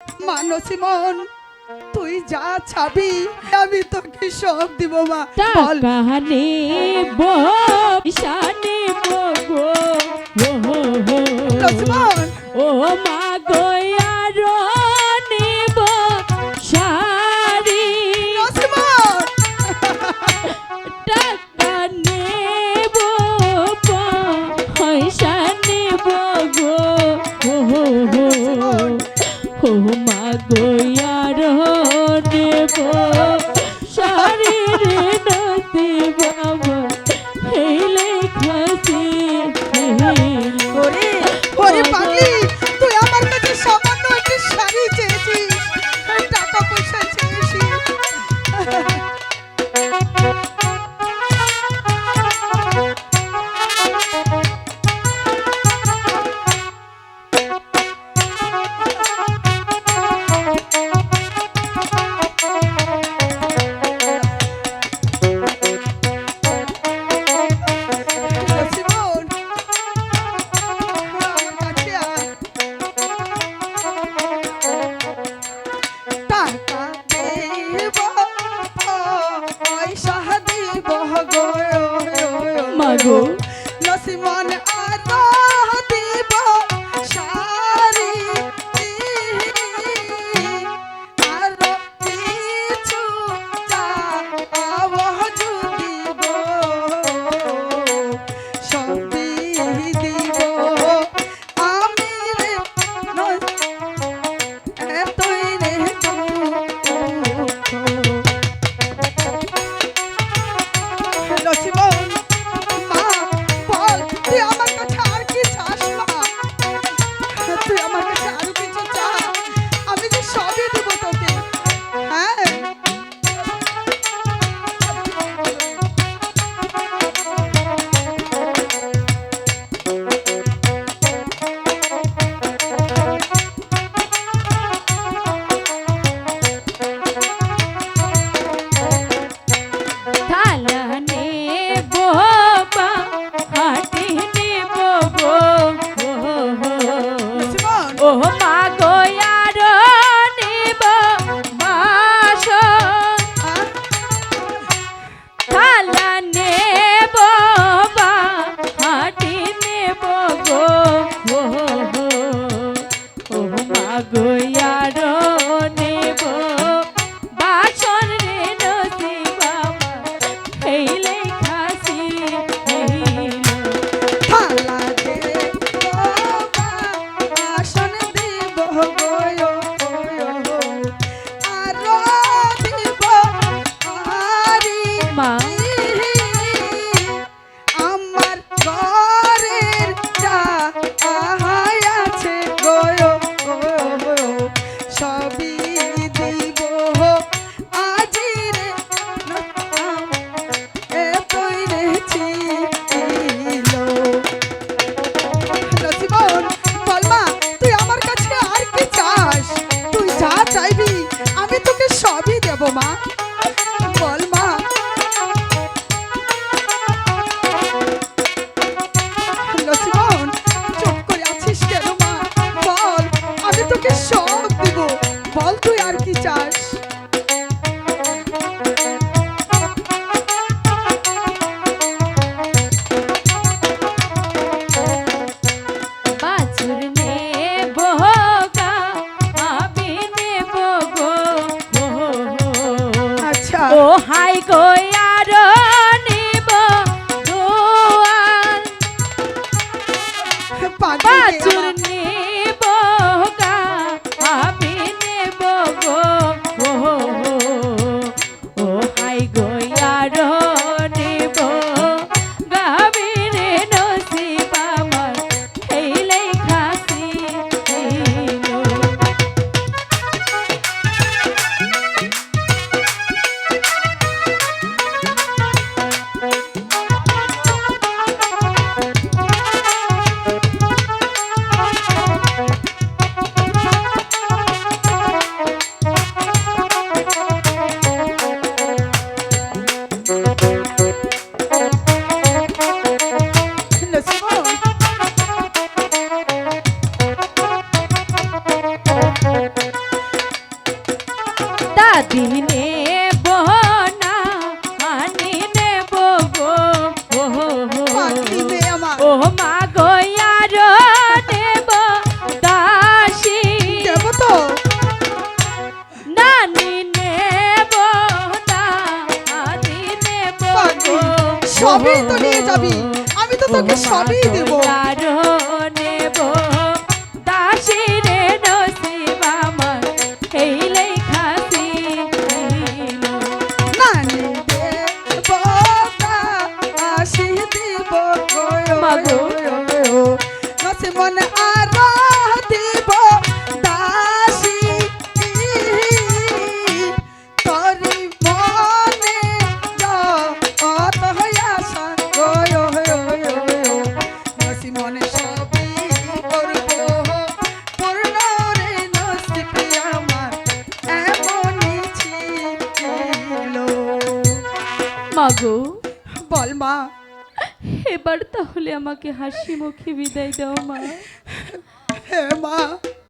মানো মন তুই যা ছাবি আমি তোকে সব দিব মা। বল। কাহানে বসানে ও মা গোয়ে তুই গো। নসিমান গই 啊 যাবি আমি তো তোকে সবই দেব নেব নসিব আমার এই দেব মন আর মাগো। বল মা। এবার তাহলে আমাকে হাসি মুখে বিদায় দাও মা। হে মা।